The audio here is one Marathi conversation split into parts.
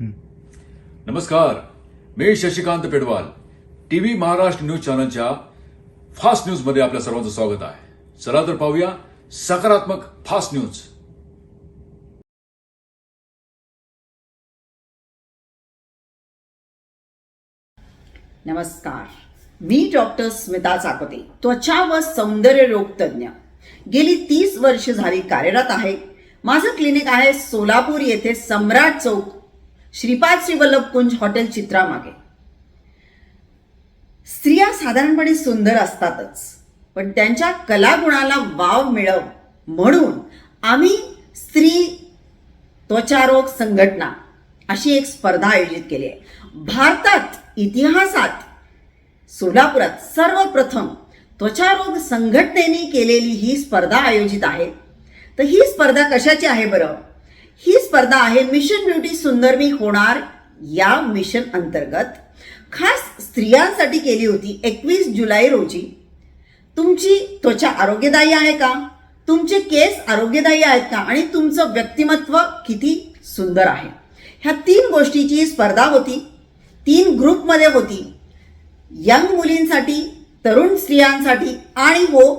नमस्कार मी शशिकांत पेडवाल. टीव्ही महाराष्ट्र न्यूज चॅनलच्या फास्ट न्यूजमध्ये आपल्या सर्वांचं स्वागत आहे. चला तर पाहूया सकारात्मक फास्ट न्यूज. नमस्कार. मी डॉक्टर स्मिता चाकोते त्वचा व सौंदर्य रोग तज्ज्ञ गेली तीस वर्ष झाली कार्यरत आहे. माझं क्लिनिक आहे सोलापूर येथे सम्राट चौक. श्रीपाद श्री वल्लभ कुंज हॉटेल चित्रामागे. स्त्रिया साधारणपणे सुंदर असतातच पण त्यांच्या कलागुणाला वाव मिळव म्हणून आम्ही स्त्री त्वचारोग संघटना अशी एक स्पर्धा आयोजित केली आहे. भारतात इतिहासात सोलापुरात सर्वप्रथम त्वचारोग संघटनेने केलेली ही स्पर्धा आयोजित आहे. तर ही स्पर्धा कशाची आहे बरं? ही स्पर्धा आहे मिशन ब्युटी सुंदर मी होणार या मिशन अंतर्गत. खास स्त्रियांसाठी केली होती एकवीस जुलै रोजी. तुमची त्वचा आरोग्यदायी आहे का? तुमचे केस आरोग्यदायी आहेत का? आणि तुमचं व्यक्तिमत्व किती सुंदर आहे? ह्या तीन गोष्टीची स्पर्धा होती. तीन ग्रुपमध्ये होती. यंग मुलींसाठी तरुण स्त्रियांसाठी आणि हो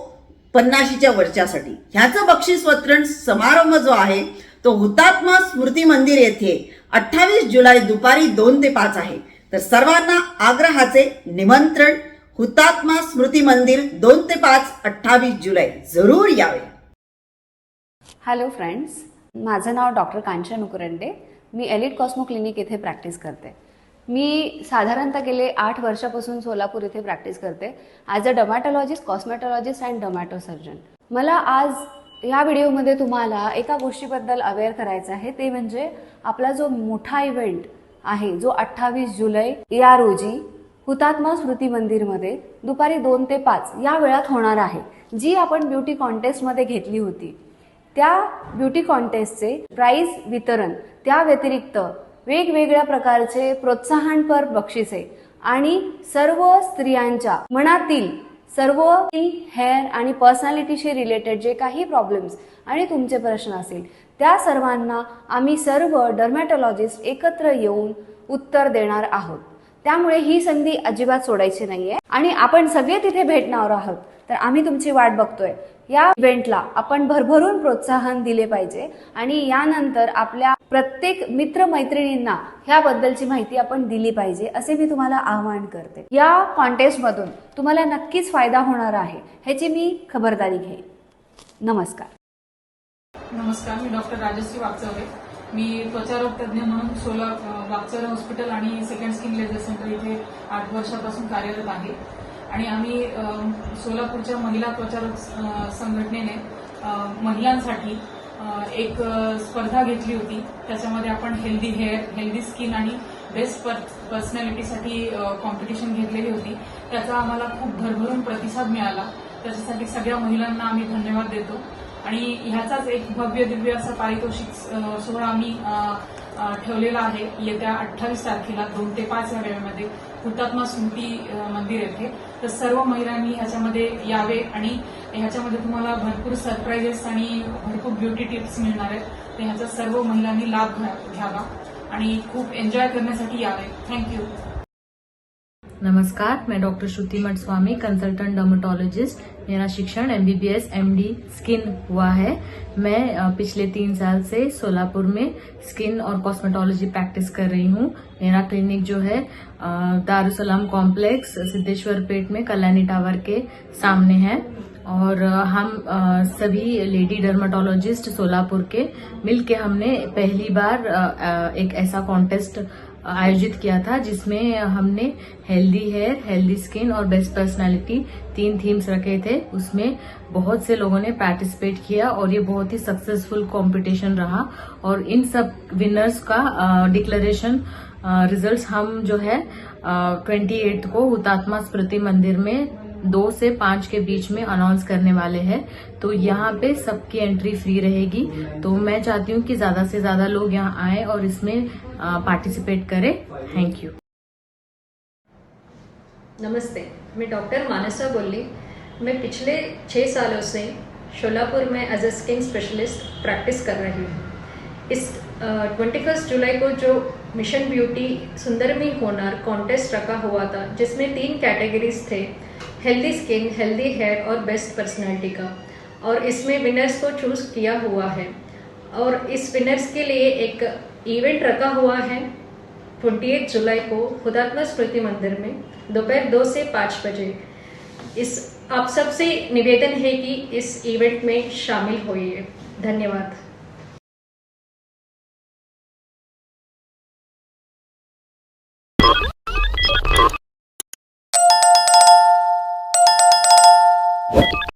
पन्नाशीच्या वरच्यासाठी. ह्याचं बक्षीस वितरण समारंभ जो आहे तो हुतात्मा स्मृती मंदिर येथे अठ्ठावीस जुलै दुपारी दोन ते पाच आहे. तर सर्वांना आग्रहाचे निमंत्रण हुतात्मा स्मृती मंदिर दोन ते पाच अठ्ठावीस जुलै. जरूर यावे. हॅलो फ्रेंड्स माझं नाव डॉक्टर कांचन उकरंडे मी एलिट कॉस्मो क्लिनिक येथे प्रॅक्टिस करते. मी साधारणतः गेले आठ वर्षापासून सोलापूर येथे प्रॅक्टिस करते. As a dermatologist cosmetologist and dermato surgeon मला आज या व्हिडिओमध्ये तुम्हाला एका गोष्टीबद्दल अवेअर करायचं आहे. ते म्हणजे आपला जो मोठा इव्हेंट आहे जो अठ्ठावीस जुलै या रोजी हुतात्मा स्मृती मंदिरमध्ये दुपारी दोन ते पाच या वेळात होणार आहे. जी आपण ब्युटी कॉन्टेस्टमध्ये घेतली होती. त्या ब्युटी कॉन्टेस्टचे प्राईज वितरण त्या व्यतिरिक्त वेगवेगळ्या प्रकारचे प्रोत्साहनपर बक्षिसे आणि सर्व स्त्रियांच्या मनातील सर्व हेअर आणि पर्सनॅलिटीशी रिलेटेड जे काही प्रॉब्लेम्स आणि तुमचे प्रश्न असतील त्या सर्वांना आम्ही सर्व डर्मॅटॉलॉजिस्ट एकत्र येऊन उत्तर देणार आहोत. त्यामुळे ही संधी अजिबात सोडायची नाहीये. आणि आपण सगळे तिथे भेटणार आहोत. तर आम्ही तुमची वाट बघतोय. या इव्हेंटला आपण भरभरून प्रोत्साहन दिले पाहिजे आणि यानंतर आपल्या प्रत्येक मित्र मैत्रिणींना ह्याबद्दलची माहिती आपण दिली पाहिजे असे मी तुम्हाला आवाहन करते. या कॉन्टेस्टमधून तुम्हाला नक्कीच फायदा होणार आहे ह्याची मी खबरदारी घेईन. नमस्कार. नमस्कार मी डॉक्टर राजश्री वागचौरे मी त्वचारोग तज्ज्ञ म्हणून सोला वागचौरे हॉस्पिटल आणि सेकंड स्किन लेझर सेंटर इथे आठ वर्षापासून कार्यरत आहे. आणि आम्ही सोलापूरच्या महिला त्वचारोग संघटनेने महिलांसाठी एक स्पर्धा घेतली होती. त्याच्यामध्ये आपण हेल्दी हेअर हेल्दी स्किन आणि बेस्ट पर्सनॅलिटीसाठी कॉम्पिटिशन घेतलेली होती. त्याचा आम्हाला खूप भरभरून प्रतिसाद मिळाला. त्याच्यासाठी सगळ्या महिलांना आम्ही धन्यवाद देतो. आणि ह्याचाच एक भव्य दिव्य असा पारितोषिक सोहळा आम्ही ठेवलेला आहे. येत्या अठ्ठावीस तारखेला दोन ते पाच या वेळेमध्ये हुतात्मा स्मृती मंदिर येथे तर सर्व महिलांनी ह्याच्यामध्ये यावे आणि ह्याच्यामध्ये तुम्हाला भरपूर सरप्राईजेस आणि भरपूर ब्युटी टिप्स मिळणार आहेत. तर ह्याचा सर्व महिलांनी लाभ घ्या- घ्यावा आणि खूप एन्जॉय करण्यासाठी यावे. थँक्यू नमस्कार, मैं doctor Shruti Math Swami consultant dermatologist मेरा शिक्षण एमबीबीएस एमडी स्किन हुआ है। मैं पिछले तीन साल से सोलापुर में स्किन और कॉस्मेटोलॉजी प्रैक्टिस कर रही हूँ। मेरा क्लिनिक जो है दारुसलाम कॉम्प्लेक्स सिद्धेश्वर पेट में, कल्याणी टावर के सामने है। और हम सभी लेडी डर्मेटोलॉजिस्ट सोलापुर के, मिलके हमने पहली बार एक ऐसा कॉन्टेस्ट आयोजित किया था, जिसमें हमने हेल्दी हेयर हेल्दी स्किन और बेस्ट पर्सनालिटी तीन थीम्स रखे थे। उसमें बहुत से लोगों ने पार्टिसिपेट किया और ये बहुत ही सक्सेसफुल कंपटीशन रहा। और इन सब विनर्स का डिक्लेरेशन रिजल्ट्स हम जो है ट्वेंटी एट्थ को हुतात्मा स्मृति मंदिर में दो से पाँच के बीच में अनाउंस करने वाले हैं। तो यहाँ पे सबकी एंट्री फ्री रहेगी। तो मैं चाहती हूँ कि ज़्यादा से ज़्यादा लोग यहाँ आए और इसमें पार्टिसिपेट करें। थैंक यू नमस्ते, मैं डॉक्टर मानसा बोली। मैं पिछले छः सालों से शोलापुर में as a skin specialist practice कर रही हूँ। इस ट्वेंटी फ़र्स्ट जुलाई को जो mission beauty Sundarmi Honar contest रखा हुआ था, जिसमें तीन कैटेगरीज थे। हेल्दी स्किन हेल्दी हेयर और बेस्ट पर्सनैलिटी का। और इसमें विनर्स को चूज़ किया हुआ है। और इस विनर्स के लिए एक इवेंट रखा हुआ है ट्वेंटी जुलाई को हुतात्मा स्मृति मंदिर में, दोपहर दो से पाँच बजे। इस, आप सबसे निवेदन है कि इस इवेंट में शामिल होइए। धन्यवाद।